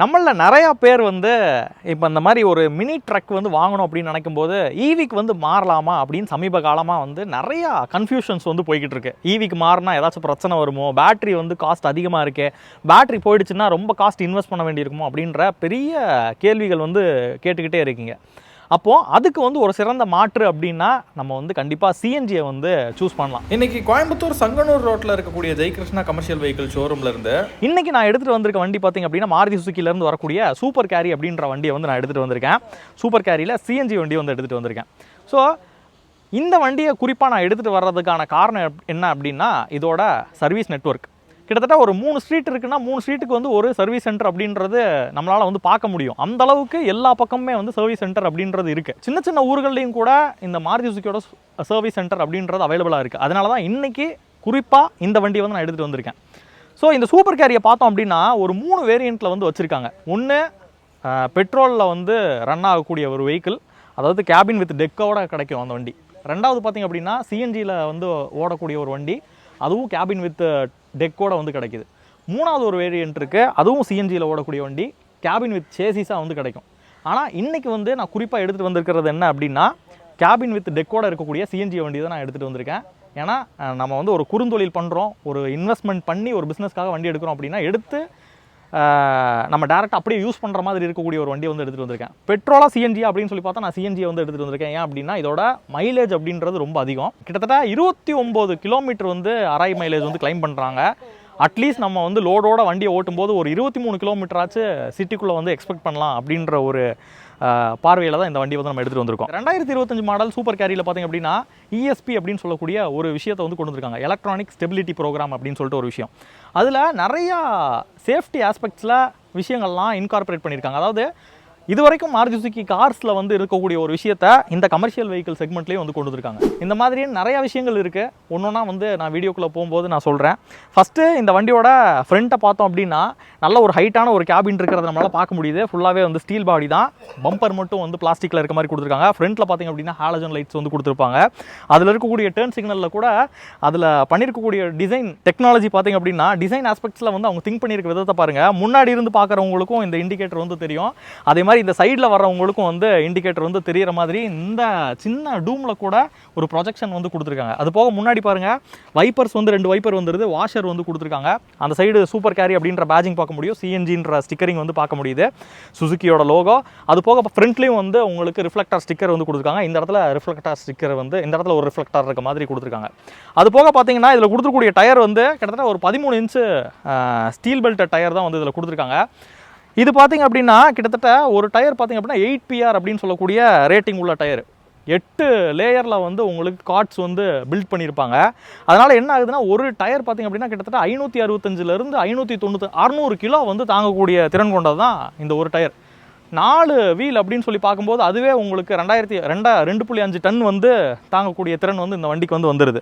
நம்மளில் நிறையா பேர் வந்து இப்போ இந்த மாதிரி ஒரு மினி ட்ரக் வந்து வாங்கணும் அப்படின்னு நினைக்கும் போது ஈவிக்கு வந்து மாறலாமா அப்படின்னு சமீப காலமாக வந்து நிறையா கன்ஃபியூஷன்ஸ் வந்து போய்கிட்டு இருக்கு. ஈவிக்கு மாறினா ஏதாச்சும் பிரச்சனை வருமோ? பேட்டரி வந்து காஸ்ட் அதிகமாக இருக்கே. பேட்டரி போயிடுச்சுன்னா ரொம்ப காஸ்ட் இன்வெஸ்ட் பண்ண வேண்டியிருக்குமோ? அப்படின்ற பெரிய கேள்விகள் வந்து கேட்டுக்கிட்டே இருக்கீங்க. அப்போது அதுக்கு வந்து ஒரு சிறந்த மாற்று அப்படின்னா நம்ம வந்து கண்டிப்பாக சிஎன்ஜியை வந்து சூஸ் பண்ணலாம். இன்னைக்கு கோயம்புத்தூர் சங்கனூர் ரோட்ல இருக்கக்கூடிய ஜெயகிருஷ்ணா கமர்ஷியல் வெஹிக்கிள் ஷோரூம்ல இருந்து இன்னைக்கு நான் எடுத்துகிட்டு வந்திருக்க வண்டி பார்த்தீங்க அப்படின்னா மாருதி சுசுக்கிலேருந்து வரக்கூடிய சூப்பர் கேரி அப்படின்ற வண்டியை வந்து நான் எடுத்துகிட்டு வந்திருக்கேன். சூப்பர் கேரியில் சிஎன்ஜி வண்டி வந்து எடுத்துகிட்டு வந்திருக்கேன். ஸோ இந்த வண்டியை குறிப்பாக நான் எடுத்துகிட்டு வர்றதுக்கான காரணம் என்ன அப்படின்னா இதோட சர்வீஸ் நெட்வொர்க் கிட்டத்தட்ட ஒரு மூணு ஸ்ட்ரீட் இருக்குன்னா மூணு ஸ்ட்ரீட்டுக்கு வந்து ஒரு சர்வீஸ் சென்டர் அப்படின்றது நம்மளால் வந்து பார்க்க முடியும். அந்த அளவுக்கு எல்லா பக்கமுமே வந்து சர்வீஸ் சென்டர் அப்படின்றது இருக்குது சின்ன சின்ன ஊர்கள்லையும் கூட இந்த மாருதி சுசுக்கியோட சர்வீஸ் சென்டர் அப்படின்றது அவைலபிளாக இருக்குது அதனால தான் இன்றைக்கி குறிப்பாக இந்த வண்டியை வந்து நான் எடுத்துகிட்டு வந்திருக்கேன். ஸோ இந்த சூப்பர் கேரியை பார்த்தோம் அப்படின்னா ஒரு மூணு வேரியண்ட்டில் வந்து வச்சுருக்காங்க. ஒன்று பெட்ரோலில் வந்து ரன் ஆகக்கூடிய ஒரு வெஹிக்கிள் அதாவது கேபின் வித் டெக்கோட கிடைக்கும் அந்த வண்டி. ரெண்டாவது பார்த்தீங்க அப்படின்னா சிஎன்ஜியில் வந்து ஓடக்கூடிய ஒரு வண்டி. அதுவும் கேபின் வித் டெக்கோட வந்து கிடைக்குது. மூணாவது ஒரு வேரியன்ட் இருக்குது அதுவும் சிஎன்ஜியில் ஓடக்கூடிய வண்டி. கேபின் வித் சேசிஸாக வந்து கிடைக்கும். ஆனால் இன்றைக்கி வந்து நான் குறிப்பாக எடுத்துகிட்டு வந்திருக்கிறது என்ன அப்படின்னா கேபின் வித் டெக்கோட இருக்கக்கூடிய சிஎன்ஜி வண்டி தான் நான் எடுத்துகிட்டு வந்திருக்கேன். ஏன்னா நம்ம வந்து ஒரு குறுந்தொழில் பண்ணுறோம் ஒரு இன்வெஸ்ட்மெண்ட் பண்ணி ஒரு பிஸ்னஸ்க்காக வண்டி எடுக்கிறோம் அப்படின்னா எடுத்து நம்ம டேரெக்டாக அப்படியே யூஸ் பண்ணுற மாதிரி இருக்கக்கூடிய ஒரு வண்டி வந்து எடுத்துகிட்டு வந்திருக்கேன். பெட்ரோலாக சிஎன்ஜி அப்படின்னு சொல்லி பார்த்தா நான் சிஎன்ஜி வந்து எடுத்துகிட்டு வந்திருக்கேன். ஏன் அப்படின்னா இதோட மைலேஜ் அப்படின்றது ரொம்ப அதிகம். கிட்டத்தட்ட இருபத்தி ஒம்பது கிலோமீட்டர் வந்து அரை மைலேஜ் வந்து கிளைம் பண்ணுறாங்க அட்லீஸ்ட் நம்ம வந்து லோடோட வண்டியை ஓட்டும்போது ஒரு இருபத்தி மூணு கிலோமீட்டராச்சு சிட்டிக்குள்ளே வந்து எக்ஸ்பெக்ட் பண்ணலாம் அப்படின்ற ஒரு பார்வையில் தான் இந்த வண்டி வந்து நம்ம எடுத்துகிட்டு வந்திருக்கோம். ரெண்டாயிரத்தி இருபத்தஞ்சு மாடல் சூப்பர் கேரியில் பார்த்தீங்க அப்படின்னா இஎஸ்பி அப்படின்னு சொல்லக்கூடிய ஒரு விஷயத்தை வந்து கொண்டு வந்திருக்காங்க. எலக்ட்ரானிக் ஸ்டெபிலிட்டி ப்ரோக்ராம் அப்படின்னு சொல்லிட்டு ஒரு விஷயம். அதில் நிறையா சேஃப்டி ஆஸ்பெக்ட்ஸில் விஷயங்கள்லாம் இன்கார்பரேட் பண்ணியிருக்காங்க அதாவது இது வரைக்கும் மாருதி சுசுகி கார்ஸில் வந்து இருக்கக்கூடிய ஒரு விஷயத்த இந்த கமர்ஷியல் வெஹிக்கிள் செக்மெண்ட்லேயும் வந்து கொண்டு வந்திருக்காங்க. இந்த மாதிரியே நிறையா விஷயங்கள் இருக்குது ஒன்றுனா வந்து நான் வீடியோக்குள்ளே போகும்போது நான் சொல்கிறேன் ஃபஸ்ட்டு இந்த வண்டியோட ஃப்ரண்ட்டை பார்த்தோம் அப்படின்னா நல்ல ஒரு ஹைட்டான ஒரு கேபின் இருக்கிறத நம்மளால் பார்க்க முடியுது. ஃபுல்லாகவே வந்து ஸ்டீல் பாடி தான். பம்பர் மட்டும் வந்து பிளாஸ்டிக்கில் இருக்க மாதிரி கொடுத்துருக்காங்க. ஃப்ரண்ட்டில் பார்த்தீங்க அப்படின்னா ஹாலஜன் லைட்ஸ் வந்து கொடுத்துருப்பாங்க. அதில் இருக்கக்கூடிய டேர்ன் சிக்னலில் கூட அதில் பண்ணியிருக்கக்கூடிய டிசைன் டெக்னாலஜி பார்த்தீங்க அப்படின்னா டிசைன் ஆஸ்பெக்ட்ஸில் வந்து அவங்க திங்க் பண்ணியிருக்க விதத்தை பாருங்கள் முன்னாடி இருந்து பார்க்குறவங்களுக்கும் இந்த இண்டிகேட்டர் வந்து தெரியும். அதே மாதிரி இந்த சைடில் வர்றவங்களுக்கும் வந்து இண்டிகேட்டர் வந்து தெரியிற மாதிரி இந்த சின்ன டூமில் கூட ஒரு ப்ரொஜெக்ஷன் வந்து கொடுத்துருக்காங்க. அது போக முன்னாடி பாருங்கள் வைப்பர்ஸ் வந்து ரெண்டு வைப்பர் வந்துருது வாஷர் வந்து கொடுத்துருக்காங்க. அந்த சைடு சூப்பர் கேரி அப்படின்ற பேஜிங் பார்க்க முடியும் சிஎன்ஜின்ற ஸ்டிக்கரிங் வந்து பார்க்க முடியுது. சுசுக்கியோட லோகோ அது போக ஃப்ரண்ட்லேயும் வந்து உங்களுக்கு ரிஃப்ளெக்டர் ஸ்டிக்கர் வந்து கொடுத்துருக்காங்க. இந்த இடத்துல ரிஃப்ளெக்டர் ஸ்டிக்கர் வந்து இந்த இடத்துல ஒரு ரிஃப்ளெக்டர் இருக்க மாதிரி கொடுத்துருக்காங்க. அது போக பார்த்தீங்கன்னா இதில் கொடுத்துருக்கூடிய டயர் வந்து கிட்டத்தட்ட ஒரு பதிமூணு இன்ச்சு ஸ்டீல் பெல்ட் டயர் தான் வந்து இதில் கொடுத்துருக்காங்க. இது பார்த்தீங்க அப்படின்னா கிட்டத்தட்ட ஒரு டயர் பார்த்தீங்க அப்படின்னா எயிட் பிஆர் அப்படின்னு சொல்லக்கூடிய ரேட்டிங் உள்ள டயர் எட்டு லேயரில் வந்து உங்களுக்கு கார்ட்ஸ் வந்து பில்ட் பண்ணியிருப்பாங்க. அதனால் என்ன ஆகுதுன்னா ஒரு டயர் பார்த்தீங்க அப்படின்னா கிட்டத்தட்ட ஐநூற்றி அறுபத்தஞ்சிலேருந்து ஐநூற்றி தொண்ணூற்றி அறநூறு கிலோ வந்து தாங்கக்கூடிய திறன் கொண்டது தான் இந்த ஒரு டயர் நாலு வீல் அப்படின்னு சொல்லி பார்க்கும்போது அதுவே உங்களுக்கு ரெண்டாயிரத்தி ரெண்டா ரெண்டு புள்ளி அஞ்சு டன் வந்து தாங்கக்கூடிய திறன் வந்து இந்த வண்டிக்கு வந்து வந்துடுது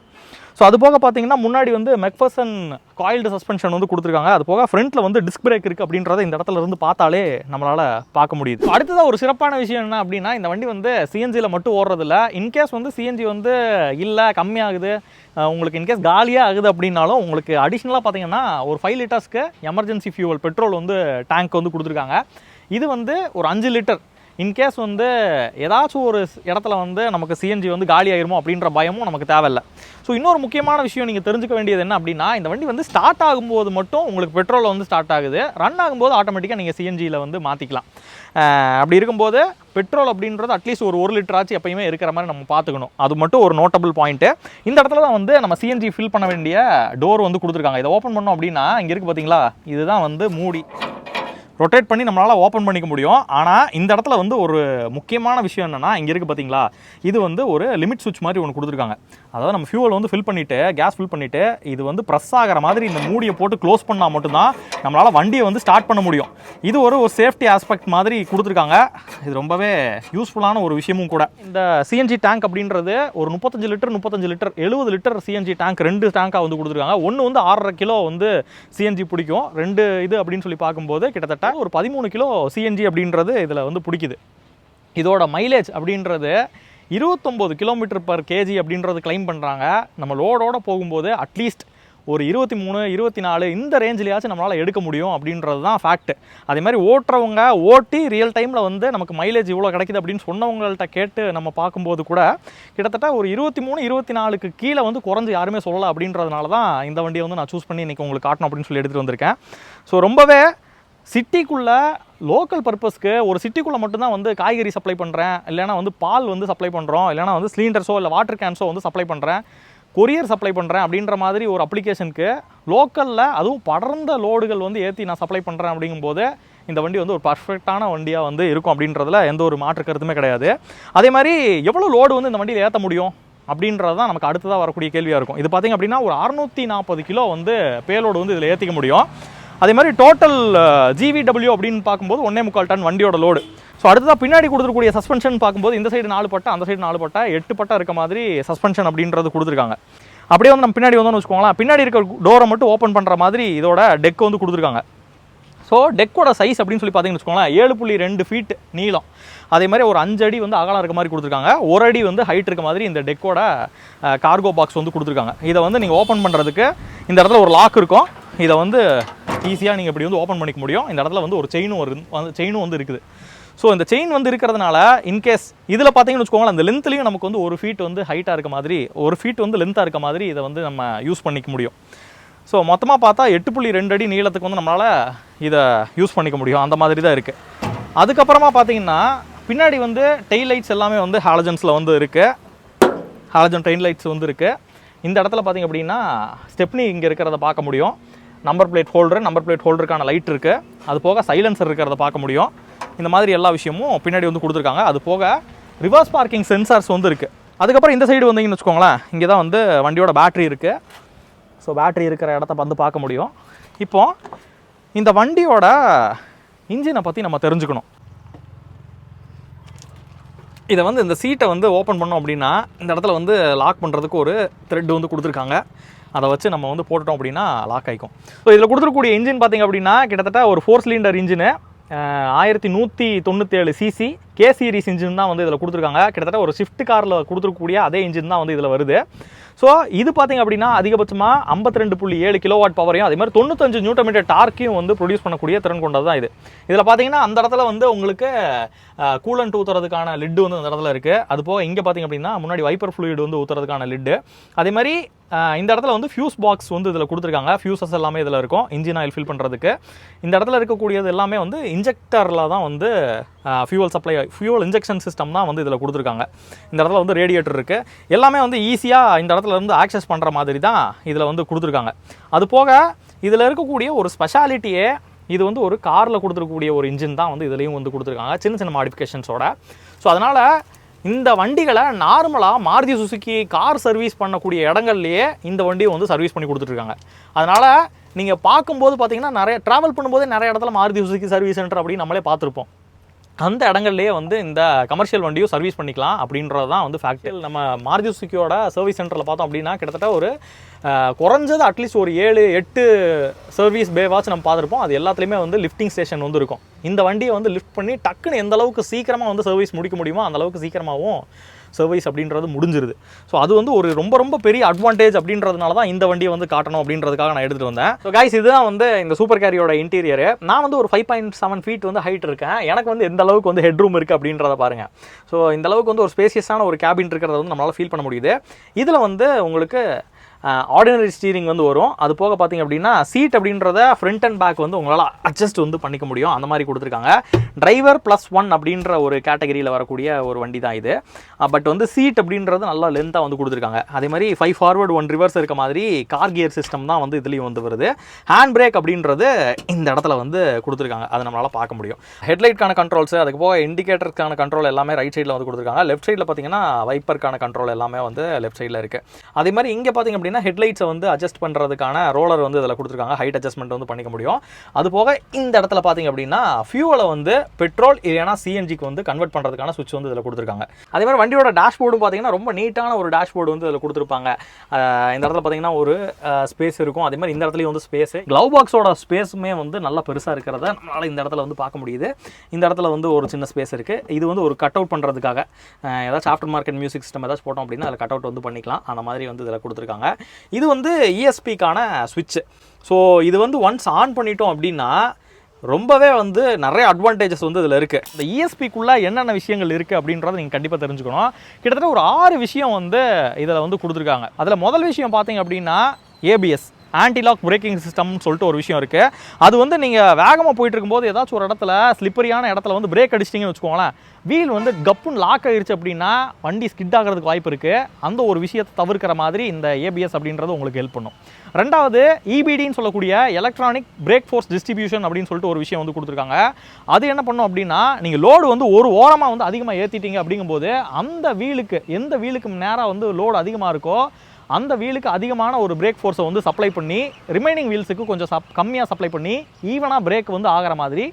ஸோ அது போக பார்த்தீங்கன்னா முன்னாடி வந்து மெக்ஃபர்சன் காயில்டு சஸ்பென்ஷன் வந்து கொடுத்துருக்காங்க. அது போக ஃப்ரண்ட்டில் வந்து டிஸ்க் பிரேக் இருக்குது அப்படின்றத இந்த இடத்துல இருந்து பார்த்தாலே நம்மளால் பார்க்க முடியுது. அடுத்ததாக ஒரு சிறப்பான விஷயம் என்ன அப்படின்னா இந்த வண்டி வந்து சிஎன்ஜியில் மட்டும் ஓடுறதில்ல. இன்கேஸ் வந்து சிஎன்ஜி வந்து இல்லை கம்மியாகுது உங்களுக்கு இன்கேஸ் காலியாக ஆகுது அப்படின்னாலும் உங்களுக்கு அடிஷ்னலாக பார்த்தீங்கன்னா ஒரு ஃபைவ் லிட்டர்ஸ்க்கு எமர்ஜென்சி ஃபியூவல் பெட்ரோல் வந்து டேங்க் வந்து கொடுத்துருக்காங்க. இது வந்து ஒரு அஞ்சு லிட்டர் இன்கேஸ் வந்து ஏதாச்சும் ஒரு இடத்துல வந்து நமக்கு சிஎன்ஜி வந்து காலி ஆயிருமோ அப்படின்ற பயமும் நமக்கு தேவையில்லை. ஸோ இன்னொரு முக்கியமான விஷயம் நீங்கள் தெரிஞ்சுக்க வேண்டியது என்ன அப்படின்னா இந்த வண்டி வந்து ஸ்டார்ட் ஆகும்போது மட்டும் உங்களுக்கு பெட்ரோல் வந்து ஸ்டார்ட் ஆகுது. ரன் ஆகும்போது ஆட்டோமேட்டிக்காக நீங்கள் சிஎன்ஜியில் வந்து மாற்றிக்கலாம் அப்படி இருக்கும்போது பெட்ரோல் அப்படின்றது அட்லீஸ்ட் ஒரு ஒரு லிட்டர் ஆச்சு எப்பயுமே இருக்கிற மாதிரி நம்ம பார்த்துக்கணும். அது மட்டும் ஒரு நோட்டபிள் பாயிண்ட்டு இந்த இடத்துல தான் வந்து நம்ம சிஎன்ஜி ஃபில் பண்ண வேண்டிய டோர் வந்து கொடுத்துருக்காங்க. இதை ஓப்பன் பண்ணோம் அப்படின்னா இங்கே இருக்குது பார்த்தீங்களா இதுதான் வந்து மூடி. ரொட்டேட் பண்ணி நம்மளால் ஓப்பன் பண்ணிக்க முடியும். ஆனால் இந்த இடத்துல வந்து ஒரு முக்கியமான விஷயம் என்னென்னா இங்கே இருக்குது பார்த்தீங்களா இது வந்து ஒரு லிமிட் சுவிட்ச் மாதிரி ஒன்று கொடுத்துருக்காங்க. அதாவது நம்ம ஃபியூவல் வந்து ஃபில் பண்ணிவிட்டு கேஸ் ஃபில் பண்ணிவிட்டு இது வந்து ப்ரெஸ் ஆகிற மாதிரி இந்த மூடியை போட்டு க்ளோஸ் பண்ணால் மட்டும்தான் நம்மளால் வண்டியை வந்து ஸ்டார்ட் பண்ண முடியும். இது ஒரு ஒரு சேஃப்டி ஆஸ்பெக்ட் மாதிரி கொடுத்துருக்காங்க. இது ரொம்பவே யூஸ்ஃபுல்லான ஒரு விஷயமும் கூட. இந்த சிஎன்ஜி டேங்க் அப்படின்றது ஒரு முப்பத்தஞ்சு லிட்டர் முப்பத்தஞ்சு லிட்டர் எழுபது லிட்டர் சிஎன்ஜி டேங்க் ரெண்டு டேங்காக வந்து கொடுத்துருக்காங்க. ஒன்று வந்து ஆறரை கிலோ வந்து சிஎன்ஜி பிடிக்கும். ரெண்டு இது அப்படின்னு சொல்லி பார்க்கும்போது கிட்டத்தட்ட ஒரு பதிமூணு கிலோ சிஎன்ஜி அப்படின்றது இதில் வந்து பிடிக்குது. இதோட மைலேஜ் அப்படின்றது இருபத்தொம்போது கிலோமீட்டர் பர் கேஜி அப்படின்றது கிளைம் பண்ணுறாங்க நம்ம லோடோடு போகும்போது அட்லீஸ்ட் ஒரு இருபத்தி மூணு இருபத்தி நாலு இந்த ரேஞ்சிலேயாச்சும் நம்மளால் எடுக்க முடியும் அப்படின்றது தான் ஃபேக்ட் அதே மாதிரி ஓட்டுறவங்க ஓட்டி ரியல் டைமில் வந்து நமக்கு மைலேஜ் இவ்வளோ கிடைக்குது அப்படின்னு சொன்னவங்கள்ட்ட கேட்டு நம்ம பார்க்கும்போது கூட கிட்டத்தட்ட ஒரு இருபத்தி மூணு இருபத்தி நாலுக்கு கீழே வந்து குறைஞ்சு யாருமே சொல்லலை அப்படின்றதுனால தான் இந்த வண்டியை வந்து நான் சூஸ் பண்ணி இன்றைக்கி உங்களுக்கு காட்டணும் அப்படின்னு சொல்லி எடுத்துகிட்டு வந்திருக்கேன். ஸோ ரொம்பவே சிட்டிக்குள்ளே லோக்கல் பர்பஸ்க்கு ஒரு சிட்டிக்குள்ளே மட்டும்தான் வந்து காய்கறி சப்ளை பண்ணுறேன் இல்லைனா வந்து பால் வந்து சப்ளை பண்ணுறோம் இல்லைனா வந்து சிலிண்டர்ஸோ இல்லை வாட்டர் கேன்ஸோ வந்து சப்ளை பண்ணுறேன் கொரியர் சப்ளை பண்ணுறேன் அப்படின்ற மாதிரி ஒரு அப்ளிகேஷனுக்கு லோக்கலில் அதுவும் படர்ந்த லோடுகள் வந்து ஏற்றி நான் சப்ளை பண்ணுறேன் அப்படிங்கும்போது இந்த வண்டி வந்து ஒரு பர்ஃபெக்டான வண்டியாக வந்து இருக்கும் அப்படின்றதுல எந்த ஒரு மாற்று கருத்துமே கிடையாது. அதே மாதிரி எவ்வளோ லோடு வந்து இந்த வண்டியில் ஏற்ற முடியும் அப்படின்றது தான் நமக்கு அடுத்ததாக வரக்கூடிய கேள்வியாக இருக்கும். இது பார்த்திங்க அப்படின்னா ஒரு அறுநூற்றி நாற்பது கிலோ வந்து பேலோடு வந்து இதில் ஏற்றிக்க முடியும். அதே மாதிரி டோட்டல் ஜிவிடபிள்யூ அப்படின்னு பார்க்கும்போது ஒன்றே முக்கால் டன் வண்டியோட லோடு ஸோ அடுத்ததாக பின்னாடி கொடுத்துருக்கூடிய சஸ்பென்ஷன் பார்க்கும்போது இந்த சைடு நாலு பட்டா அந்த சைடு நாலு பட்டா எட்டு பட்டா இருக்க மாதிரி சஸ்பென்ஷன் அப்படின்றது கொடுத்துருக்காங்க. அப்படியே வந்து நம்ம பின்னாடி வந்தோம்னு வச்சுக்கோங்களேன் பின்னாடி இருக்க டோரை மட்டும் ஓப்பன் பண்ணுற மாதிரி இதோட டெக் வந்து கொடுத்துருக்காங்க. ஸோ டெக்கோட சைஸ் அப்படின்னு சொல்லி பார்த்தீங்கன்னு வச்சுக்கோங்களேன் ஏழு புள்ளி ரெண்டு ஃபீட் நீளம். அதே மாதிரி ஒரு அஞ்சு அடி வந்து அகலம் இருக்க மாதிரி கொடுத்துருக்காங்க. ஒரு அடி வந்து ஹைட் இருக்க மாதிரி இந்த டெக்கோட கார்கோ பாக்ஸ் வந்து கொடுத்துருக்காங்க. இதை வந்து நீங்கள் ஓப்பன் பண்ணுறதுக்கு இந்த இடத்துல ஒரு லாக் இருக்கும். இதை வந்து ஈஸியாக நீங்கள் இப்படி வந்து ஓப்பன் பண்ணிக்க முடியும். இந்த இடத்துல வந்து ஒரு செயினும் ஒரு செயினும் வந்து இருக்குது. ஸோ இந்த செயின் வந்து இருக்கிறதுனால இன்கேஸ் இதில் பார்த்தீங்கன்னு வச்சுக்கோங்களேன் அந்த லென்த்லேயும் நமக்கு வந்து ஒரு ஃபீட் வந்து ஹைட்டாக இருக்க மாதிரி ஒரு ஃபீட் வந்து லென்த்தாக இருக்க மாதிரி இதை வந்து நம்ம யூஸ் பண்ணிக்க முடியும். ஸோ மொத்தமாக பார்த்தா எட்டு புள்ளி ரெண்டு அடி நீளத்துக்கு வந்து நம்மளால் இதை யூஸ் பண்ணிக்க முடியும். அந்த மாதிரி தான் இருக்குது அதுக்கப்புறமா பார்த்தீங்கன்னா பின்னாடி வந்து டெய்ல் லைட்ஸ் எல்லாமே வந்து ஹாலஜன்ஸில் வந்து இருக்குது ஹாலஜன் ட்ரெயின் லைட்ஸ் வந்து இருக்குது இந்த இடத்துல பார்த்தீங்க அப்படின்னா ஸ்டெப்னி இங்கே இருக்கிறத பார்க்க முடியும். Number plate holder number plate ஹோல்டருக்கான light இருக்குது அது போக சைலன்சர் இருக்கிறத பார்க்க முடியும். இந்த மாதிரி எல்லா விஷயமும் பின்னாடி வந்து கொடுத்துருக்காங்க. அது போக ரிவர்ஸ் பார்க்கிங் சென்சார்ஸ் வந்து இருக்குது அதுக்கப்புறம் இந்த சைடு வந்தீங்கன்னு வச்சுக்கோங்களேன் இங்கே தான் வந்து வண்டியோட பேட்டரி இருக்குது ஸோ பேட்டரி இருக்கிற இடத்த வந்து பார்க்க முடியும். இப்போ இந்த வண்டியோட இன்ஜினை பற்றி நம்ம தெரிஞ்சுக்கணும். இதை வந்து இந்த சீட்டை வந்து ஓப்பன் பண்ணோம் அப்படின்னா இந்த இடத்துல வந்து லாக் பண்ணுறதுக்கு ஒரு த்ரெட் வந்து கொடுத்துருக்காங்க. அதை வச்சு நம்ம வந்து போட்டுட்டோம் அப்படின்னா லாக் ஆகிக்கும் ஸோ இதில் கொடுத்துருக்கூடிய இன்ஜின் பார்த்திங்க அப்படின்னா கிட்டத்தட்ட ஒரு ஃபோர் சிலிண்டர் இன்ஜினு ஆயிரத்தி நூற்றி தொண்ணூற்றி ஏழு சிசி கே சீரிஸ் இன்ஜின் தான் வந்து இதில் கொடுத்துருக்காங்க. கிட்டத்தட்ட ஒரு ஷிஃப்ட் காரில் கொடுத்துருக்கக்கூடிய அதே இன்ஜின் தான் வந்து இதில் வருது. ஸோ இது பார்த்திங்க அப்படின்னா அதிகபட்சமாக ஐம்பத்தி ரெண்டு புள்ளி ஏழு கிலோவாட் பவரையும் அதே மாதிரி தொண்ணூத்தஞ்சு நியூட்டர் மீட்டர் டார்க்கையும் வந்து ப்ரொடியூஸ் பண்ணக்கூடிய திறன் கொண்டது தான் இது. இதில் பார்த்தீங்கன்னா அந்த இடத்துல வந்து உங்களுக்கு கூலண்ட் ஊற்றுறதுக்கான லிட்டு வந்து அந்த இடத்துல இருக்குது அது போக இங்கே பார்த்தீங்க அப்படின்னா முன்னாடி வைப்பர் ஃப்ளூயிட் வந்து ஊற்றுறதுக்கான லிட்டு அதே மாதிரி இந்த இடத்துல வந்து ஃபியூஸ் பாக்ஸ் வந்து இதில் கொடுத்துருக்காங்க. ஃபியூசஸ் எல்லாமே இதில் இருக்கும். இன்ஜின் ஆயில் ஃபில் பண்ணுறதுக்கு இந்த இடத்துல இருக்கக்கூடியது எல்லாமே வந்து இன்ஜெக்டரில் தான் வந்து fuel supply fuel injection system தான் வந்து இதில் கொடுத்துருக்காங்க. இந்த இடத்துல வந்து ரேடியேட்டர் இருக்குது எல்லாமே வந்து ஈஸியாக இந்த இடத்துல இருந்து ஆக்சஸ் பண்ணுற மாதிரி தான் இதில் வந்து கொடுத்துருக்காங்க. அது போக இதில் இருக்கக்கூடிய ஒரு ஸ்பெஷாலிட்டியே இது வந்து ஒரு காரில் கொடுத்துருக்கக்கூடிய ஒரு இன்ஜின் தான் வந்து இதுலேயும் வந்து கொடுத்துருக்காங்க. சின்ன சின்ன மாடிஃபிகேஷன்ஸோட ஸோ அதனால் இந்த வண்டிகளை நார்மலாக மாருதி சுசுக்கி கார் சர்வீஸ் பண்ணக்கூடிய இடங்கள்லையே இந்த வண்டியை வந்து சர்வீஸ் பண்ணி கொடுத்துட்ருக்காங்க. அதனால் நீங்கள் பார்க்கும்போது பார்த்தீங்கன்னா நிறைய ட்ராவல் பண்ணும்போதே நிறைய இடத்துல மாருதி சுசுக்கி சர்வீஸ் சென்டர் அப்படின்னு நம்மளே பார்த்துருப்போம். அந்த இடங்கள்லேயே வந்து இந்த கமர்ஷியல் வண்டியும் சர்வீஸ் பண்ணிக்கலாம் அப்படின்றது தான் வந்து ஃபேக்ட் நம்ம மாருதி சுசுக்கியோட சர்வீஸ் சென்டரில் பார்த்தோம் அப்படின்னா கிட்டத்தட்ட ஒரு குறைஞ்சது அட்லீஸ்ட் ஒரு ஏழு எட்டு சர்வீஸ் பேவாச்சும் நம்ம பார்த்துருப்போம். அது எல்லாத்துலேயுமே வந்து லிஃப்டிங் ஸ்டேஷன் வந்து இருக்கும். இந்த வண்டியை வந்து லிஃப்ட் பண்ணி டக்குன்னு எந்த அளவுக்கு சீக்கிரமாக வந்து சர்வீஸ் முடிக்க முடியுமோ அந்த அளவுக்கு சீக்கிரமாகவும் சர்வீஸ் அப்படின்றது முடிஞ்சிருது. ஸோ அது வந்து ஒரு ரொம்ப ரொம்ப பெரிய அட்வான்டேஜ் அப்படின்றதுனால தான் இந்த வண்டியை வந்து காட்டணும் அப்படின்றதுக்காக நான் எடுத்துகிட்டு வந்தேன். ஸோ கைஸ் இதுதான் வந்து இந்த சூப்பர் கேரியோட இன்டீரியர் நான் வந்து ஒரு ஃபைவ் பாயிண்ட் செவன் ஃபீட் வந்து ஹைட் இருக்கேன். எனக்கு வந்து எந்த அளவுக்கு வந்து ஹெட் ரூம் இருக்குது அப்படின்றத பாருங்கள் ஸோ இந்த அளவுக்கு வந்து ஒரு ஸ்பேசியஸான ஒரு கேபின் இருக்கிறத வந்து நம்மளால் ஃபீல் பண்ண முடியுது. இதில் வந்து உங்களுக்கு ஆர்டினரி ஸ்டீரிங் வந்து வரும். அது போக பார்த்தீங்க அப்படின்னா சீட் அப்படின்றத ஃப்ரண்ட் அண்ட் பேக் வந்து உங்களால் அட்ஜஸ்ட் வந்து பண்ணிக்க முடியும். அந்த மாதிரி கொடுத்துருக்காங்க. டிரைவர் ப்ளஸ் ஒன் அப்படின்ற ஒரு கேட்டகரியில் வரக்கூடிய ஒரு வண்டி தான் இது பட் வந்து சீட் அப்படின்றது நல்லா லென்த்தாக வந்து கொடுத்துருக்காங்க. அதே மாதிரி ஃபைவ் ஃபார்வர்டு ஒன் ரிவர்ஸ் இருக்க மாதிரி கார் கியர் சிஸ்டம் தான் வந்து இதுலேயும் வந்து வருது. ஹேண்ட் பிரேக் அப்படின்றது இந்த இடத்துல வந்து கொடுத்துருக்காங்க. அதை நம்மளால் பார்க்க முடியும். ஹெட்லைட்கான கண்ட்ரோல்ஸ் அதுக்கு போக இண்டிகேட்டருக்கான கண்ட்ரோல் எல்லாமே ரைட் சைடில் வந்து கொடுத்துருக்காங்க. லெஃப்ட் சைடில் பார்த்தீங்கன்னா வைப்பருக்கான கண்ட்ரோல் எல்லாமே வந்து லெஃப்ட் சைடில் இருக்குது அதே மாதிரி இங்கே பார்த்தீங்க அப்படின்னா ஹெட்லைட்ஸை வந்து அட்ஜஸ்ட் பண்ணுறதுக்கான ரோலர் வந்து இதில் கொடுத்துருக்காங்க. ஹைட் அட்ஜஸ்ட்மெண்ட் வந்து பண்ணிக்க முடியும். அது போக இந்த இடத்துல பார்த்தீங்க அப்படின்னா ஃபியூவலை வந்து பெட்ரோல் இல்லைனா சிஎன்ஜிக்கு வந்து கன்வெர்ட் பண்ணுறதுக்கான சுவிட்ச் வந்து இதில் கொடுத்துருக்காங்க. அதே மாதிரி வண்டியோட டேஷ்போர்டும் பார்த்தீங்கன்னா ரொம்ப நீட்டான ஒரு டேஷ்போர்டு வந்து இதில் கொடுத்துருப்பாங்க. இந்த இடத்துல பார்த்தீங்கன்னா ஒரு ஸ்பேஸ் இருக்கும். அதே மாதிரி இந்த இடத்துலையும் வந்து ஸ்பேஸ் க்ளவ் பாக்ஸோட ஸ்பேஸுமே வந்து நல்லா பெருசாக இருக்கிறத நம்மளால் இந்த இடத்துல வந்து பார்க்க முடியுது. இந்த இடத்துல வந்து ஒரு சின்ன ஸ்பேஸ் இருக்குது இது வந்து ஒரு கட் அவுட் பண்ணுறதுக்காக ஏதாச்சும் ஆஃப்டர் மார்க்கெட் மியூசிக் சிஸ்டம் ஏதாச்சும் போட்டோம் அப்படின்னா அதில் கட் அவுட் வந்து பண்ணிக்கலாம். அந்த மாதிரி வந்து இதில் கொடுத்துருக்காங்க. இது வந்து இஎஸ்பிக்கான சுவிட்சு ஸோ இது வந்து ஒன்ஸ் ஆன் பண்ணிட்டோம் அப்படின்னா ரொம்பவே வந்து நிறைய அட்வான்டேஜஸ் வந்து இதில் இருக்குது இந்த இஎஸ்பிக்குள்ளே என்னென்ன விஷயங்கள் இருக்குது அப்படின்றத நீங்கள் கண்டிப்பாக தெரிஞ்சுக்கணும். கிட்டத்தட்ட ஒரு ஆறு விஷயம் வந்து இதில் வந்து கொடுத்துருக்காங்க. அதில் முதல் விஷயம் பார்த்தீங்க அப்படின்னா ஏபிஎஸ் ஆன்டிலாக் பிரேக்கிங் சிஸ்டம்னு சொல்லிட்டு ஒரு விஷயம் இருக்குது அது வந்து நீங்கள் வேகமாக போயிட்டு இருக்கும்போது ஏதாச்சும் ஒரு இடத்துல ஸ்லிப்பரியான இடத்துல வந்து பிரேக் அடிச்சிட்டிங்கன்னு வச்சுக்கோங்களேன் வீல் வந்து கப்புன்னு லாக் ஆகிடுச்சு அப்படின்னா வண்டி ஸ்கிட் ஆகிறதுக்கு வாய்ப்பு இருக்குது அந்த ஒரு விஷயத்தை தவிர்க்கிற மாதிரி இந்த ஏபிஎஸ் அப்படின்றது உங்களுக்கு ஹெல்ப் பண்ணும். ரெண்டாவது இபிடின்னு சொல்லக்கூடிய எலக்ட்ரானிக் பிரேக் ஃபோர்ஸ் டிஸ்ட்ரிபியூஷன் அப்படின்னு சொல்லிட்டு ஒரு விஷயம் வந்து கொடுத்துருக்காங்க. அது என்ன பண்ணும் அப்படின்னா நீங்கள் லோடு வந்து ஒரு ஓரமாக வந்து அதிகமாக ஏற்றிட்டீங்க அப்படிங்கும்போது அந்த வீலுக்கு எந்த வீலுக்கு நேராக வந்து லோடு அதிகமாக இருக்கோ அந்த வீலுக்கு அதிகமான ஒரு பிரேக் ஃபோர்ஸை வந்து சப்ளை பண்ணி ரிமைனிங் வீல்ஸுக்கு கொஞ்சம் சப் கம்மியாக சப்ளை பண்ணி ஈவனாக பிரேக் வந்து ஆகிற மாதிரி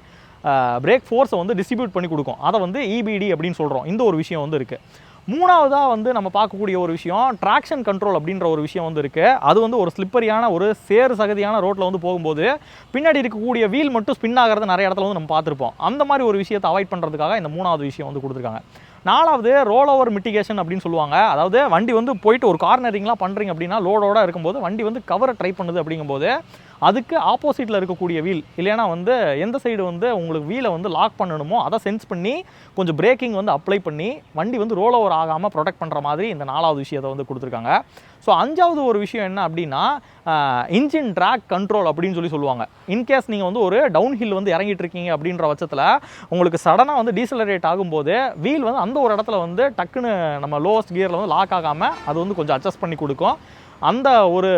பிரேக் ஃபோர்ஸை வந்து டிஸ்ட்ரிபியூட் பண்ணி கொடுக்கும். அதை வந்து இபிடி அப்படின்னு சொல்கிறோம் இந்த ஒரு விஷயம் வந்து இருக்குது மூணாவதாக வந்து நம்ம பார்க்கக்கூடிய ஒரு விஷயம் ட்ராக்ஷன் கண்ட்ரோல் அப்படின்ற ஒரு விஷயம் வந்து இருக்குது அது வந்து ஒரு ஸ்லிப்பரியான ஒரு சேறு சகதியான ரோட்டில் வந்து போகும்போது பின்னாடி இருக்கக்கூடிய வீல் மட்டும் ஸ்பின் ஆகிறது நிறைய இடத்துல வந்து நம்ம பார்த்துருப்போம். அந்த மாதிரி ஒரு விஷயத்தை அவாய்ட் பண்ணுறதுக்காக இந்த மூணாவது விஷயம் வந்து கொடுத்துருக்காங்க. நாலாவது ரோல் ஓவர் மிட்டிகேஷன் அப்படின்னு சொல்லுவாங்க. அதாவது வண்டி வந்து போயிட்டு ஒரு கார்னரிங்லாம் பண்ணுறீங்க அப்படின்னா லோடோட இருக்கும்போது வண்டி வந்து கவரை ட்ரை பண்ணுது அப்படிங்கும்போது அதுக்கு ஆப்போசிட்டில் இருக்கக்கூடிய வீல் இல்லைன்னா வந்து எந்த சைடு வந்து உங்களுக்கு வீலை வந்து லாக் பண்ணணுமோ அதை சென்ஸ் பண்ணி கொஞ்சம் பிரேக்கிங் வந்து அப்ளை பண்ணி வண்டி வந்து ரோல் ஓவர் ஆகாமல் ப்ரொடெக்ட் பண்ணுற மாதிரி இந்த நாலாவது விஷயத்தை வந்து கொடுத்துருக்காங்க. ஸோ அஞ்சாவது ஒரு விஷயம் என்ன அப்படின்னா இன்ஜின் ட்ராக் கண்ட்ரோல் அப்படின்னு சொல்லி சொல்லுவாங்க. இன்கேஸ் நீங்கள் வந்து ஒரு டவுன் ஹில் வந்து இறங்கிட்டு இருக்கீங்க அப்படின்ற பட்சத்தில் உங்களுக்கு சடனாக வந்து டீசலரேட் ஆகும்போது வீல் வந்து அந்த ஒரு இடத்துல வந்து டக்குன்னு நம்ம லோவஸ்ட் கியரில் வந்து லாக் ஆகாமல் அது வந்து கொஞ்சம் அட்ஜஸ்ட் பண்ணி கொடுக்கும். அந்த ஒரு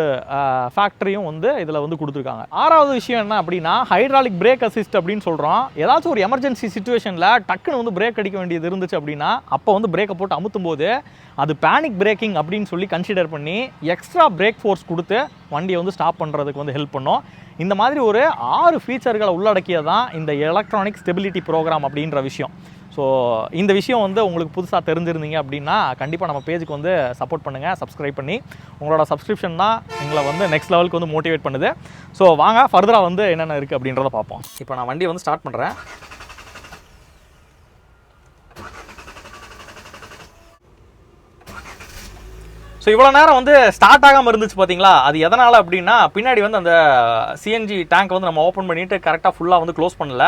ஃபேக்டரியும் வந்து இதில் வந்து கொடுத்துருக்காங்க. ஆறாவது விஷயம் என்ன அப்படின்னா ஹைட்ராலிக் பிரேக் அசிஸ்ட் அப்படின்னு சொல்கிறோம் ஏதாச்சும் ஒரு எமர்ஜென்சி சுச்சுவேஷனில் டக்குன்னு வந்து பிரேக் அடிக்க வேண்டியது இருந்துச்சு அப்படின்னா அப்போ வந்து பிரேக்கை போட்டு அமுத்தும் போது அது பேனிக் பிரேக்கிங் அப்படின்னு சொல்லி கன்சிடர் பண்ணி எக்ஸ்ட்ரா பிரேக் ஃபோர்ஸ் கொடுத்து வண்டியை வந்து ஸ்டாப் பண்ணுறதுக்கு வந்து ஹெல்ப் பண்ணும். இந்த மாதிரி ஒரு ஆறு ஃபீச்சர்களை உள்ளடக்கியதான் இந்த எலக்ட்ரானிக் ஸ்டெபிலிட்டி ப்ரோக்ராம் அப்படின்ற விஷயம். ஸோ இந்த விஷயம் வந்து உங்களுக்கு புதுசாக தெரிஞ்சிருந்தீங்க அப்படின்னா கண்டிப்பாக நம்ம பேஜுக்கு வந்து சப்போர்ட் பண்ணுங்கள் சப்ஸ்கிரைப் பண்ணி. உங்களோட சப்ஸ்கிரிப்ஷன் தான் எங்களை வந்து நெக்ஸ்ட் லெவலுக்கு வந்து மோட்டிவேட் பண்ணுது. ஸோ வாங்க ஃபர்தராக வந்து என்னென்ன இருக்குது அப்படின்றத பார்ப்போம். இப்போ நான் வண்டியை வந்து ஸ்டார்ட் பண்ணுறேன் ஸோ இவ்வளோ நேரம் வந்து ஸ்டார்ட் ஆகாமல் இருந்துச்சு பார்த்தீங்களா அது எதனால் அப்படின்னா பின்னாடி வந்து அந்த சிஎன்ஜி டேங்க் வந்து நம்ம ஓப்பன் பண்ணிட்டு கரெக்டாக ஃபுல்லாக வந்து க்ளோஸ் பண்ணல.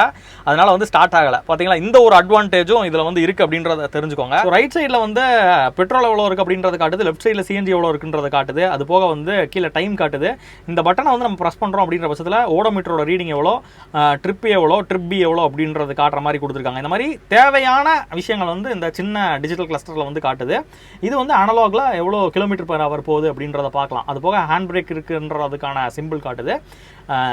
அதனால் வந்து ஸ்டார்ட் ஆகலை. பார்த்தீங்களா இந்த ஒரு அட்வான்டேஜும் இதில் வந்து இருக்குது அப்படின்றத தெரிஞ்சுக்கோங்க. ரைட் சைடில் வந்து பெட்ரோல் எவ்வளோ இருக்குது அப்படின்றது காட்டுது. லெஃப்ட் சைடில் சிஎன்ஜி எவ்வளோ இருக்குன்றத காட்டுது. அது போக வந்து கீழே டைம் காட்டுது. இந்த பட்டனை வந்து நம்ம ப்ரெஸ் பண்ணுறோம் அப்படின்ற பட்சத்தில் ஓடோமீட்டரோட ரீடிங் எவ்வளோ ட்ரிப் எவ்வளோ ட்ரிப் பி எவ்வளோ அப்படின்றது காட்டுற மாதிரி கொடுத்துருக்காங்க. இந்த மாதிரி தேவையான விஷயங்கள் வந்து இந்த சின்ன டிஜிட்டல் கிளஸ்டரில் வந்து காட்டுது. இது வந்து அனலாகில் எவ்வளோ கிலோமீட்டர் பர் ஹவர் போகுது அப்படின்றத பார்க்கலாம். அது போக ஹேண்ட் பிரேக் இருக்குன்றதுக்கான சிம்பிள் காட்டுது.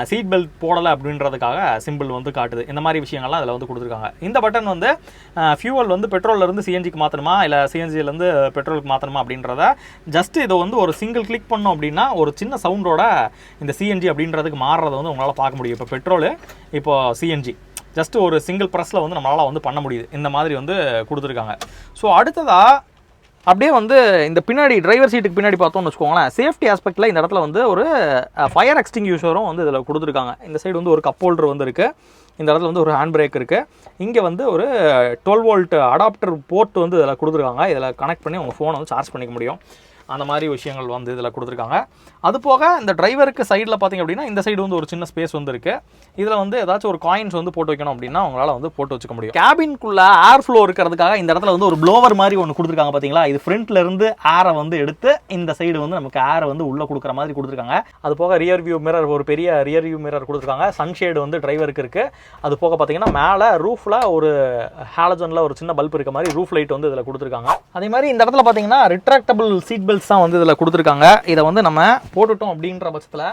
சீட் பெல்ட் போடலை அப்படின்றதுக்காக சிம்பிள் வந்து காட்டுது. இந்த மாதிரி விஷயங்கள்லாம் அதில் வந்து கொடுத்துருக்காங்க. இந்த பட்டன் வந்து ஃபியூவல் வந்து பெட்ரோல்லேருந்து சிஎன்ஜிக்கு மாற்றணுமா இல்லை சிஎன்ஜிலேருந்து பெட்ரோலுக்கு மாற்றணுமா அப்படின்றத ஜஸ்ட் இதை வந்து ஒரு சிங்கிள் கிளிக் பண்ணோம் அப்படின்னா ஒரு சின்ன சவுண்டோட இந்த சிஎன்ஜி அப்படின்றதுக்கு மாறுறதை வந்து உங்களால் பார்க்க முடியும். இப்போ பெட்ரோலு இப்போ சிஎன்ஜி ஜஸ்ட் ஒரு சிங்கிள் ப்ரெஸ்ஸில் வந்து நம்மளால் வந்து பண்ண முடியுது. இந்த மாதிரி வந்து கொடுத்துருக்காங்க. ஸோ அடுத்ததாக அப்படியே வந்து இந்த பின்னாடி டிரைவர் சீட்டுக்கு பின்னாடி பார்த்தோம்னு வச்சுக்கோங்களேன் சேஃப்டி ஆஸ்பெக்டில் இந்த இடத்துல வந்து ஒரு ஃபயர் எக்ஸ்டிங்யூஷரும் வந்து இதில் கொடுத்துருக்காங்க. இந்த சைடு வந்து ஒரு கப் ஹோல்டர் வந்து இருக்குது இந்த இடத்துல வந்து ஒரு ஹேண்ட் பிரேக் இருக்குது இங்கே வந்து ஒரு டுவெல் வோல்ட் அடாப்டர் போர்ட் வந்து இதில் கொடுத்துருக்காங்க. இதில் கனெக்ட் பண்ணி உங்கள் ஃபோனை வந்து சார்ஜ் பண்ணிக்க முடியும். அந்த மாதிரி விஷயங்கள் வந்து இதில் கொடுத்துருக்காங்க. அது போக இந்த டிரைவருக்கு சைடில் பார்த்தீங்க அப்படின்னா இந்த சைடு வந்து ஒரு சின்ன ஸ்பேஸ் வந்து இருக்குது இதில் வந்து ஏதாச்சும் ஒரு காயின்ஸ் வந்து போட்டு வைக்கணும் அப்படின்னா உங்களால் வந்து போட்டு வச்சுக்க முடியும். கேபின்குள்ளே ஏர் ஃப்ளோ இருக்கிறதுக்காக இந்த இடத்துல வந்து ஒரு ப்ளோவர் மாதிரி ஒன்று கொடுத்துருக்காங்க பார்த்தீங்களா? இது ஃப்ரண்ட்லேருந்து ஏரை வந்து எடுத்து இந்த சைடு வந்து நமக்கு ஏரை வந்து உள்ளே கொடுக்குற மாதிரி கொடுத்துருக்காங்க. அது போக ரியர் வியூ மிரர் ஒரு பெரிய ரியர் வியூ மிரர் கொடுத்துருக்காங்க. சன்ஷேடு வந்து டிரைவருக்கு இருக்குது அது போக பார்த்தீங்கன்னா மேலே ரூஃபில் ஒரு ஹாலஜனில் ஒரு சின்ன பல்ப் இருக்க மாதிரி ரூஃப் லைட் வந்து இதில் கொடுத்துருக்காங்க. அதே மாதிரி இந்த இடத்துல பார்த்தீங்கன்னா ரிட்ராக்டபிள் சீட் பெல்ட் பெல்ட்ஸ் தான் வந்து இதில் கொடுத்துருக்காங்க. இதை வந்து நம்ம போட்டுட்டோம் அப்படின்ற பட்சத்தில்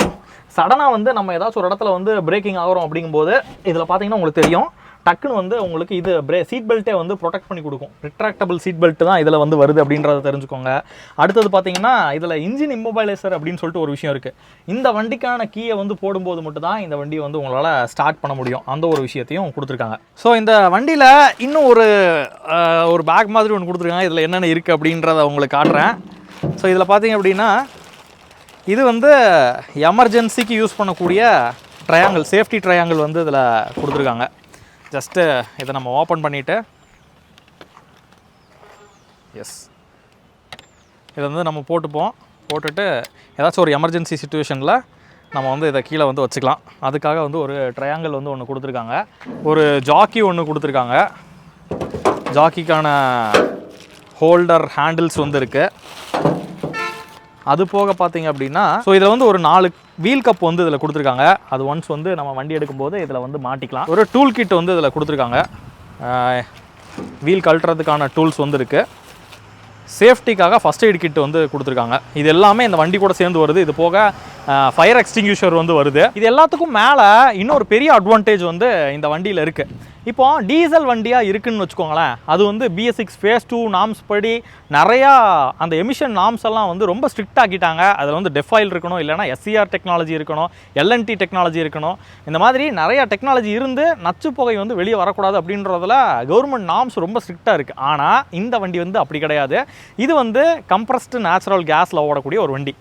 சடனாக வந்து நம்ம ஏதாச்சும் ஒரு இடத்துல வந்து பிரேக்கிங் ஆகிறோம் அப்படிங்கும்போது இதில் பார்த்தீங்கன்னா உங்களுக்கு தெரியும். டக்குன்னு வந்து உங்களுக்கு இது பிரே சீட் பெல்ட்டே வந்து ப்ரொடெக்ட் பண்ணி கொடுக்கும். ரிட்ராக்டபிள் சீட் பெல்ட் தான் இதில் வந்து வருது அப்படின்றத தெரிஞ்சுக்கோங்க. அடுத்தது பார்த்தீங்கன்னா இதில் இன்ஜின் இம்மொபைலைசர் அப்படின்னு சொல்லிட்டு ஒரு விஷயம் இருக்குது இந்த வண்டிக்கான கீயை வந்து போடும்போது மட்டும் தான் இந்த வண்டியை வந்து உங்களால் ஸ்டார்ட் பண்ண முடியும். அந்த ஒரு விஷயத்தையும் கொடுத்துருக்காங்க. ஸோ இந்த வண்டியில் இன்னும் ஒரு ஒரு பேக் மாதிரி ஒன்று கொடுத்துருக்காங்க. இதில் என்னென்ன இருக்குது அப்படின்றத உங்களுக்கு காட்டுறேன். ஸோ இதில் பார்த்தீங்க அப்படின்னா இது வந்து எமர்ஜென்சிக்கு யூஸ் பண்ணக்கூடிய ட்ரையாங்கிள் சேஃப்டி ட்ரையாங்கிள் வந்து இதில் கொடுத்துருக்காங்க. ஜஸ்ட்டு இதை நம்ம ஓப்பன் பண்ணிவிட்டு எஸ் இதை வந்து நம்ம போட்டுப்போம். போட்டுட்டு ஏதாச்சும் ஒரு எமர்ஜென்சி சுச்சுவேஷனில் நம்ம வந்து இதை கீழே வந்து வச்சுக்கலாம். அதுக்காக வந்து ஒரு ட்ரையாங்கிள் வந்து ஒன்று கொடுத்துருக்காங்க. ஒரு ஜாக்கி ஒன்று கொடுத்துருக்காங்க. ஜாக்கிக்கான ஹோல்டர் ஹேண்டில்ஸ் வந்து இருக்குது அது போக பார்த்தீங்க அப்படின்னா ஸோ இதில் வந்து ஒரு நாலு வீல் கப் வந்து இதில் கொடுத்துருக்காங்க. அது ஒன்ஸ் வந்து நம்ம வண்டி எடுக்கும்போது இதில் வந்து மாட்டிக்கலாம். ஒரு டூல் கிட் வந்து இதில் கொடுத்துருக்காங்க. வீல் கழட்டுறதுக்கான டூல்ஸ் வந்து இருக்குது சேஃப்டிக்காக ஃபஸ்ட் எய்ட் கிட் வந்து கொடுத்துருக்காங்க. இது எல்லாமே இந்த வண்டி கூட சேர்ந்து வருது. இது போக ஃபயர் எக்ஸ்டிங்யூஷர் வந்து வருது. இது எல்லாத்துக்கும் மேலே இன்னொரு பெரிய அட்வான்டேஜ் வந்து இந்த வண்டியில் இருக்குது இப்போ டீசல் வண்டியாக இருக்குன்னு வச்சுக்கோங்களேன் அது வந்து BS six phase two norms படி நிறையா அந்த எமிஷன் நாம்ஸ் எல்லாம் வந்து ரொம்ப ஸ்ட்ரிக்ட் ஆக்கிட்டாங்க. அதில் வந்து டெஃபாயில் இருக்கணும் இல்லைனா எஸ்சிஆர் டெக்னாலஜி இருக்கணும் எல்என்டி டெக்னாலஜி இருக்கணும். இந்த மாதிரி நிறையா டெக்னாலஜி இருந்து நச்சு புகை வந்து வெளியே வரக்கூடாது அப்படின்றதுல கவர்மெண்ட் நாம்ஸ் ரொம்ப ஸ்ட்ரிக்டாக இருக்குது ஆனால் இந்த வண்டி வந்து அப்படி கிடையாது. இது வந்து கம்ப்ரஸ்டு நேச்சுரல் கேஸில் ஓடக்கூடிய ஒரு வண்டி.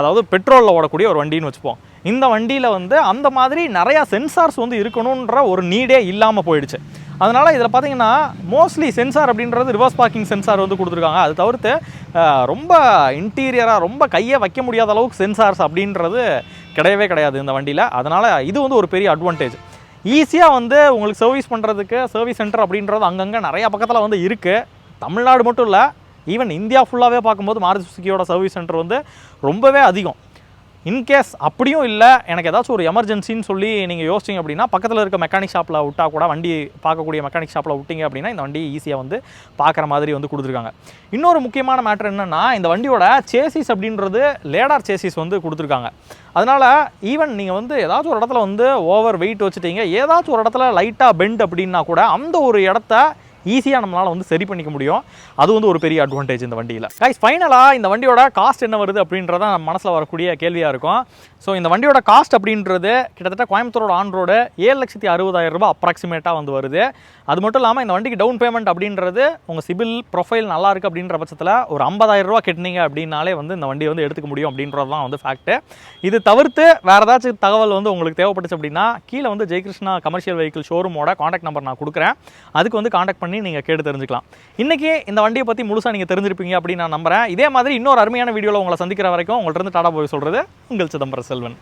அதாவது பெட்ரோலில் ஓடக்கூடிய ஒரு வண்டின்னு வச்சுப்போம். இந்த வண்டியில் வந்து அந்த மாதிரி நிறையா சென்சார்ஸ் வந்து இருக்கணுன்ற ஒரு நீடே இல்லாமல் போயிடுச்சு. அதனால் இதில் பார்த்தீங்கன்னா மோஸ்ட்லி சென்சார் அப்படின்றது ரிவர்ஸ் பார்க்கிங் சென்சார் வந்து கொடுத்துருக்காங்க. அது தவிர்த்து ரொம்ப இன்டீரியராக ரொம்ப கையை வைக்க முடியாத அளவுக்கு சென்சார்ஸ் அப்படின்றது கிடையவே கிடையாது இந்த வண்டியில். அதனால் இது வந்து ஒரு பெரிய அட்வான்டேஜ் ஈஸியாக வந்து உங்களுக்கு சர்வீஸ் பண்ணுறதுக்கு சர்வீஸ் சென்டர் அப்படின்றது அங்கங்கே நிறையா பக்கத்தில் வந்து இருக்குது தமிழ்நாடு மட்டும் இல்லை ஈவன் இந்தியா ஃபுல்லாகவே பார்க்கும்போது மாருதி சுசுக்கியோட சர்வீஸ் சென்டர் வந்து ரொம்பவே அதிகம். இன்கேஸ் அப்படியும் இல்லை எனக்கு ஏதாச்சும் ஒரு எமர்ஜென்சின்னு சொல்லி நீங்கள் யோசிச்சிங்க அப்படின்னா பக்கத்தில் இருக்க மெக்கானிக் ஷாப்பில் விட்டால் கூட வண்டி பார்க்கக்கூடிய மெக்கானிக் ஷாப்பில் விட்டிங்க அப்படின்னா இந்த வண்டி ஈஸியாக வந்து பார்க்குற மாதிரி வந்து கொடுத்துருக்காங்க. இன்னொரு முக்கியமான மேட்ரு என்னென்னா இந்த வண்டியோட சேசிஸ் அப்படின்றது லேடார் சேசிஸ் வந்து கொடுத்துருக்காங்க. அதனால் ஈவன் நீங்கள் வந்து ஏதாச்சும் ஒரு இடத்துல வந்து ஓவர் வெயிட் வச்சுட்டீங்க ஏதாச்சும் ஒரு இடத்துல லைட்டாக பெண்ட் அப்படின்னா கூட அந்த ஒரு இடத்த ஈஸியாக நம்மளால் வந்து சரி பண்ணிக்க முடியும். அது வந்து ஒரு பெரிய அட்வான்டேஜ் இந்த வண்டியில். கைஸ் ஃபைனலாக இந்த வண்டியோட காஸ்ட் என்ன வருது அப்படின்றத நம்ம மனசில் வரக்கூடிய கேள்வியாக இருக்கும். ஸோ இந்த வண்டியோட காஸ்ட் அப்படின்றது கிட்டத்தட்ட கோயம்புத்தூரோட ஆன் ரோடு ஏழு லட்சத்தி அறுபதாயிரம் ரூபாய் அப்ராக்சிமேட்டாக வந்து வருது. அது மட்டும் இல்லாமல் இந்த வண்டிக்கு டவுன் பேமெண்ட் அப்படின்றது உங்கள் சிபில் ப்ரொஃபைல் நல்லா இருக்குது அப்படின்ற பட்சத்தில் ஒரு 50000 ரூபா கட்டினீங்க அப்படின்னாலே வந்து இந்த வண்டியை வந்து எடுத்துக்க முடியும் அப்படின்றது தான் வந்து ஃபேக்ட்டு இது தவிர்த்து வேறு ஏதாச்சும் தகவல் வந்து உங்களுக்கு தேவைப்பட்டுச்சு அப்படின்னா கீழே வந்து ஜெயகிருஷ்ணா கமர்ஷியல் வெஹிக்கிள் ஷோரூமோட காண்டாக்ட் நம்பர் நான் கொடுக்குறேன். அதுக்கு வந்து காண்டாக்ட் பண்ணி நீங்கள் கேட்டு தெரிஞ்சுக்கலாம். இன்றைக்கி இந்த வண்டியை பற்றி முழுசாக நீங்கள் தெரிஞ்சிருப்பீங்க அப்படின்னு நான் நம்புறேன். இதே மாதிரி இன்னொரு அருமையான வீடியோவில் உங்களை சந்திக்கிற வரைக்கும் உங்கள்கிட்ட இருந்து டாடா போய் சொல்கிறது உங்கள் சிதம்பரம் செல்வன்.